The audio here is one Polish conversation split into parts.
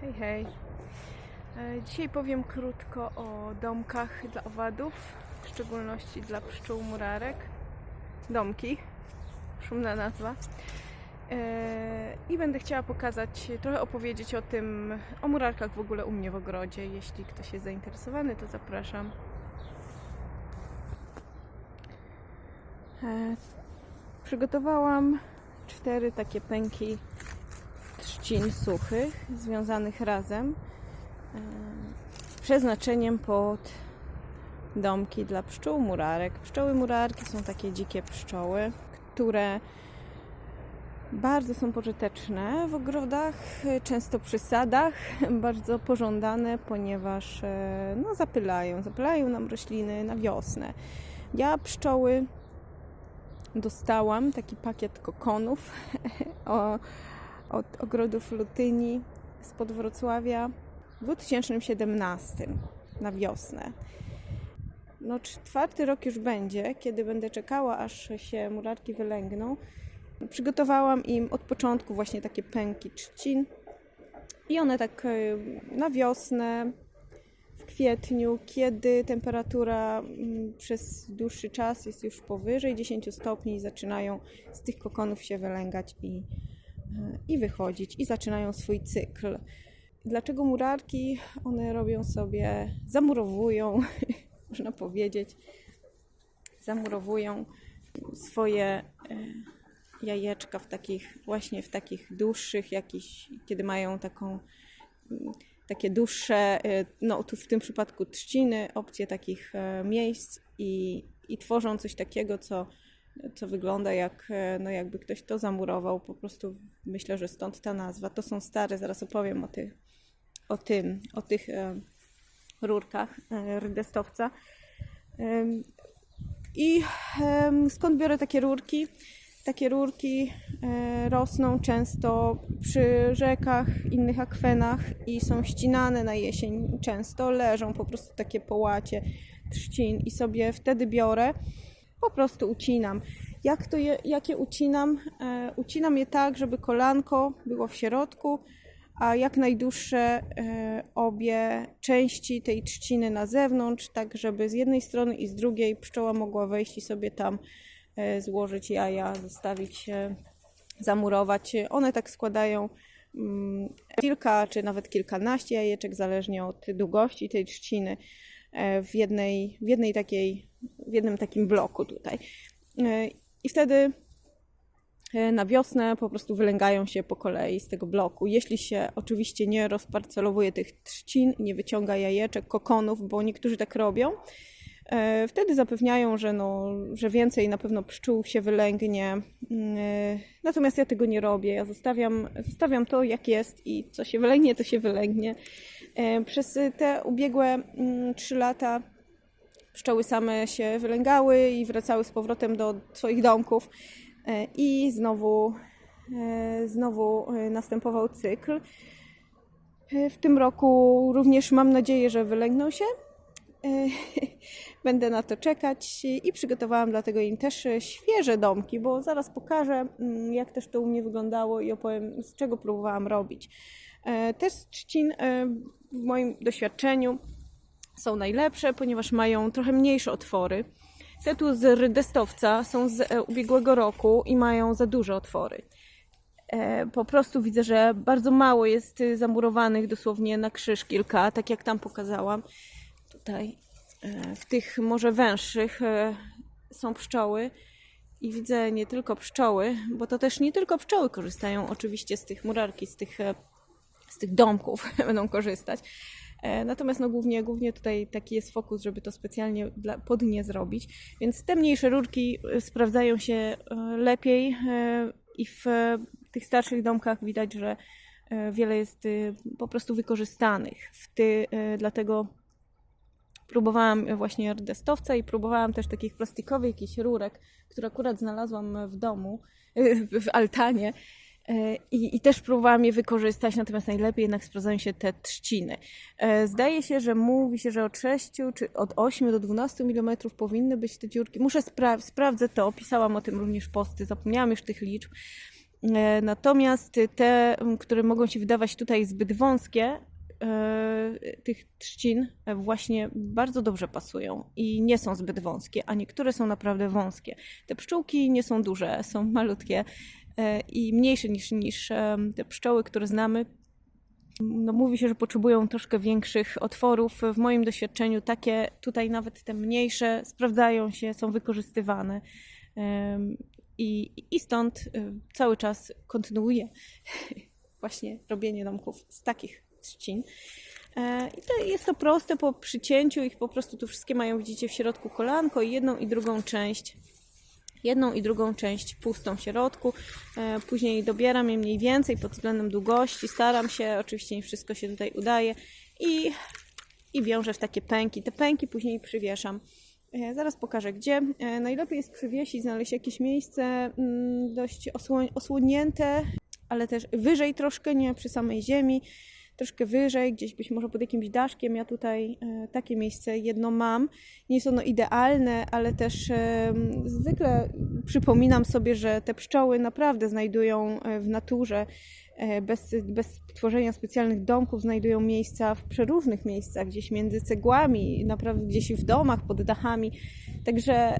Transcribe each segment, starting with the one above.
Hej, hej. E, Dzisiaj powiem krótko o domkach dla owadów, w szczególności dla pszczół murarek. Domki, szumna nazwa. E, I będę chciała pokazać, trochę opowiedzieć o tym, o murarkach w ogóle u mnie w ogrodzie. Jeśli ktoś jest zainteresowany, to zapraszam. E, Przygotowałam cztery takie pęki trzcin suchych, związanych razem, e, przeznaczeniem pod domki dla pszczół murarek. Pszczoły murarki są takie dzikie pszczoły, które bardzo są pożyteczne w ogrodach, często przy sadach, bardzo pożądane, ponieważ e, no, zapylają, zapylają nam rośliny na wiosnę. Ja pszczoły dostałam, taki pakiet kokonów o, od ogrodów Lutyni spod Wrocławia w 2017 na wiosnę. No, czwarty rok już będzie, kiedy będę czekała, aż się murarki wylęgną. Przygotowałam im od początku właśnie takie pęki trzcin i one tak e, na wiosnę, w kwietniu, kiedy temperatura mm, przez dłuższy czas jest już powyżej 10 stopni, zaczynają z tych kokonów się wylęgać i, i wychodzić, i zaczynają swój cykl. Dlaczego murarki? One robią sobie, zamurowują, można powiedzieć, zamurowują swoje e, jajeczka w takich, właśnie w takich dłuższych, jakiś, kiedy mają taką mm, takie dłuższe, y, no tu w tym przypadku trzciny, opcje takich e, miejsc i, i tworzą coś takiego, co, co wygląda jak, e, no jakby ktoś to zamurował. Po prostu myślę, że stąd ta nazwa. To są stare, zaraz opowiem o, tych, o tym, o tych e, rurkach e, rydestowca. I skąd biorę takie rurki? Takie rurki rosną często przy rzekach, innych akwenach i są ścinane na jesień. Często leżą po prostu takie połacie trzcin i sobie wtedy biorę, po prostu ucinam. Jak to je, ucinam? E, ucinam je tak, żeby kolanko było w środku, a jak najdłuższe e, obie części tej trzciny na zewnątrz, tak żeby z jednej strony i z drugiej pszczoła mogła wejść i sobie tam e, złożyć jaja, zostawić, e, zamurować. One tak składają mm, kilka czy nawet kilkanaście jajeczek, zależnie od długości tej trzciny e, w jednej, w jednej takiej, w jednym takim bloku tutaj. E, I wtedy e, na wiosnę po prostu wylęgają się po kolei z tego bloku. Jeśli się oczywiście nie rozparcelowuje tych trzcin, nie wyciąga jajeczek, kokonów, bo niektórzy tak robią, e, wtedy zapewniają, że, no, że więcej na pewno pszczół się wylęgnie. Mm, Natomiast ja tego nie robię. Ja zostawiam, zostawiam to, jak jest i co się wylęgnie, to się wylęgnie. Przez te ubiegłe mm, trzy lata pszczoły same się wylęgały i wracały z powrotem do swoich domków E, i znowu, e, znowu e, następował cykl. W tym roku również mam nadzieję, że wylęgną się. Będę na to czekać i przygotowałam dlatego im też świeże domki, bo zaraz pokażę, mm, jak też to u mnie wyglądało i opowiem, z czego próbowałam robić. Te z trzcin w moim doświadczeniu są najlepsze, ponieważ mają trochę mniejsze otwory. Te tu z rydestowca są z e, ubiegłego roku i mają za duże otwory. E, Po prostu widzę, że bardzo mało jest y, zamurowanych dosłownie na krzyż kilka, tak jak tam pokazałam. Tutaj e, w tych może węższych są pszczoły i widzę nie tylko pszczoły, bo to też nie tylko pszczoły korzystają oczywiście z tych murarki, z tych, z tych domków będą korzystać. E, Natomiast no głównie, głównie tutaj taki jest fokus, żeby to specjalnie dla, pod nie zrobić. Więc te mniejsze rurki e, sprawdzają się e, lepiej i w tych starszych domkach widać, że wiele jest po prostu wykorzystanych. W ty, dlatego próbowałam właśnie rdestowca i próbowałam też takich plastikowych jakichś rurek, które akurat znalazłam w domu, w altanie. E, I, I też próbowałam je wykorzystać, natomiast najlepiej jednak sprawdzają się te trzciny. E, Zdaje się, że mówi się, że od 6 czy od 8 do 12 mm powinny być te dziurki. Muszę spra- sprawdzę to, pisałam o tym również posty, zapomniałam już tych liczb. E, Natomiast te, które mogą się wydawać tutaj zbyt wąskie, tych trzcin e, właśnie bardzo dobrze pasują i nie są zbyt wąskie, a niektóre są naprawdę wąskie. Te pszczółki nie są duże, są malutkie e, i mniejsze niż, niż em, te pszczoły, które znamy. No, mówi się, że potrzebują troszkę większych otworów. W moim doświadczeniu takie tutaj nawet te mniejsze sprawdzają się, są wykorzystywane. I, I stąd cały czas kontynuuję właśnie robienie domków z takich trzcin. E, I to jest to proste po przycięciu ich po prostu tu wszystkie mają, widzicie, w środku kolanko i jedną i drugą część. Jedną i drugą część pustą w środku. E, Później dobieram je mniej więcej pod względem długości. Staram się, oczywiście nie wszystko się tutaj udaje. I, i wiążę w takie pęki. Te pęki później przywieszam. E, Zaraz pokażę gdzie. Najlepiej jest przywiesić, znaleźć jakieś miejsce mm, dość osło- osłonięte, ale też wyżej troszkę, nie przy samej ziemi, troszkę wyżej, gdzieś być może pod jakimś daszkiem. Ja tutaj e, takie miejsce jedno mam. Nie jest ono idealne, ale też e, zwykle przypominam sobie, że te pszczoły naprawdę znajdują e, w naturze bez, bez tworzenia specjalnych domków znajdują miejsca w przeróżnych miejscach, gdzieś między cegłami, naprawdę gdzieś w domach, pod dachami. Także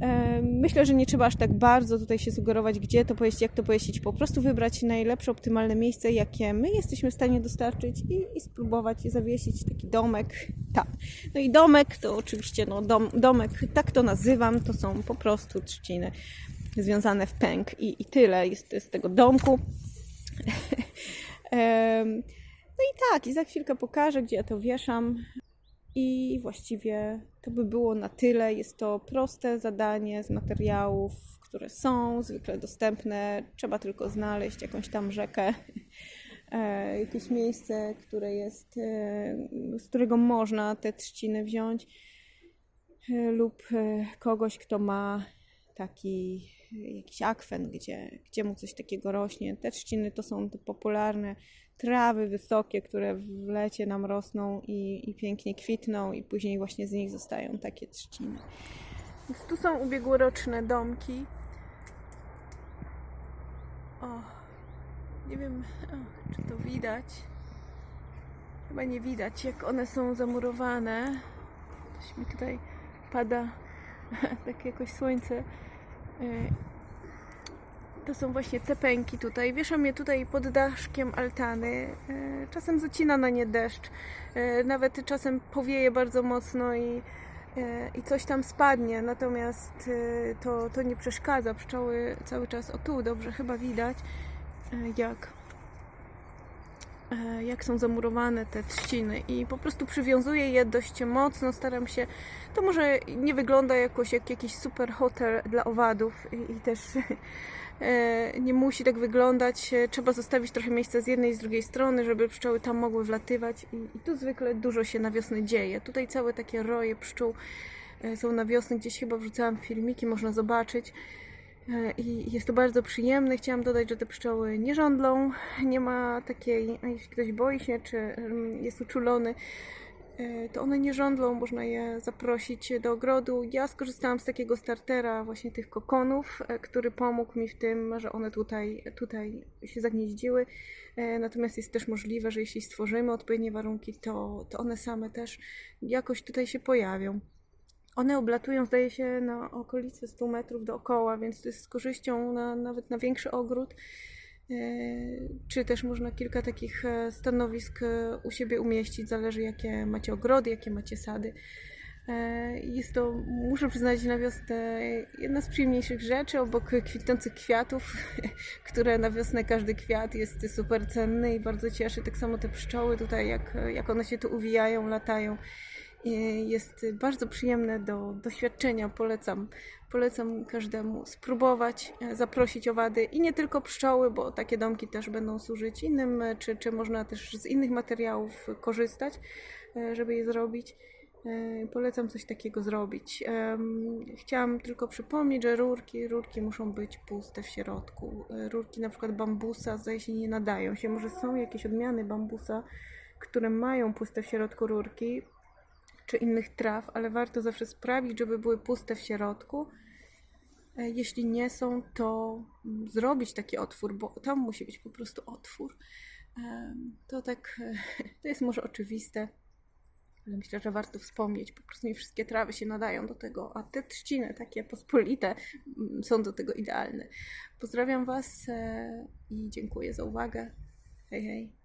e, myślę, że nie trzeba aż tak bardzo tutaj się sugerować, gdzie to pojeździć, jak to pojeździć. Po prostu wybrać najlepsze, optymalne miejsce, jakie my jesteśmy w stanie dostarczyć i, i spróbować zawiesić taki domek tam. No i domek to oczywiście, no dom, domek, tak to nazywam, to są po prostu trzciny związane w pęk i, i tyle jest z tego domku. No i tak, i za chwilkę pokażę, gdzie ja to wieszam. I właściwie to by było na tyle. Jest to proste zadanie z materiałów, które są zwykle dostępne. Trzeba tylko znaleźć jakąś tam rzekę, e, jakieś miejsce, które jest, e, z którego można te trzciny wziąć, e, lub kogoś, kto ma taki e, jakiś akwen, gdzie, gdzie mu coś takiego rośnie. Te trzciny to są te popularne trawy wysokie, które w lecie nam rosną i, i pięknie kwitną i później właśnie z nich zostają takie trzciny. Więc tu są ubiegłoroczne domki. O, nie wiem, czy to widać. Chyba nie widać, jak one są zamurowane. Coś mi tutaj pada, tak jakoś słońce. Y, To są właśnie te pęki tutaj. Wieszam je tutaj pod daszkiem altany. Y, Czasem zacina na nie deszcz. Y, Nawet czasem powieje bardzo mocno i, i coś tam spadnie. Natomiast to, to nie przeszkadza. Pszczoły cały czas, o tu dobrze chyba widać, jak jak są zamurowane te trzciny i po prostu przywiązuję je dość mocno, staram się, to może nie wygląda jakoś jak jakiś super hotel dla owadów i, też e, nie musi tak wyglądać, E, trzeba zostawić trochę miejsca z jednej i z drugiej strony, żeby pszczoły tam mogły wlatywać i, i tu zwykle dużo się na wiosnę dzieje, tutaj całe takie roje pszczół e, są na wiosnę, gdzieś chyba wrzucałam filmiki, można zobaczyć. E, I jest to bardzo przyjemne. Chciałam dodać, że te pszczoły nie żądlą. Nie ma takiej, jeśli ktoś boi się, czy mm, jest uczulony, e, to one nie żądlą, można je zaprosić do ogrodu. Ja skorzystałam z takiego startera, właśnie tych kokonów, e, który pomógł mi w tym, że one tutaj, tutaj się zagnieździły. Natomiast jest też możliwe, że jeśli stworzymy odpowiednie warunki, to, to one same też jakoś tutaj się pojawią. One oblatują, zdaje się, na okolice 100 metrów dookoła, więc to jest z korzyścią na, nawet na większy ogród. E, Czy też można kilka takich e, stanowisk e, u siebie umieścić, zależy jakie macie ogrody, jakie macie sady. Jest to, muszę przyznać, na wiosnę jedna z przyjemniejszych rzeczy, obok kwitnących kwiatów, które na wiosnę każdy kwiat jest super cenny i bardzo cieszy. Tak samo te pszczoły tutaj, jak, jak one się tu uwijają, latają jest bardzo przyjemne do doświadczenia. Polecam, polecam każdemu spróbować, e, zaprosić owady i nie tylko pszczoły, bo takie domki też będą służyć innym, e, czy, czy można też z innych materiałów korzystać, e, żeby je zrobić. E, Polecam coś takiego zrobić. Chciałam tylko przypomnieć, że rurki, rurki muszą być puste w środku. E, Rurki na przykład bambusa zdaje się nie nadają się. Może są jakieś odmiany bambusa, które mają puste w środku rurki czy innych traw, ale warto zawsze sprawić, żeby były puste w środku. E, Jeśli nie są, to mm, zrobić taki otwór, bo tam musi być po prostu otwór. To tak, e, to jest może oczywiste, ale myślę, że warto wspomnieć. Po prostu nie wszystkie trawy się nadają do tego, a te trzciny takie pospolite mm, są do tego idealne. Pozdrawiam Was e, i dziękuję za uwagę. Hej, hej.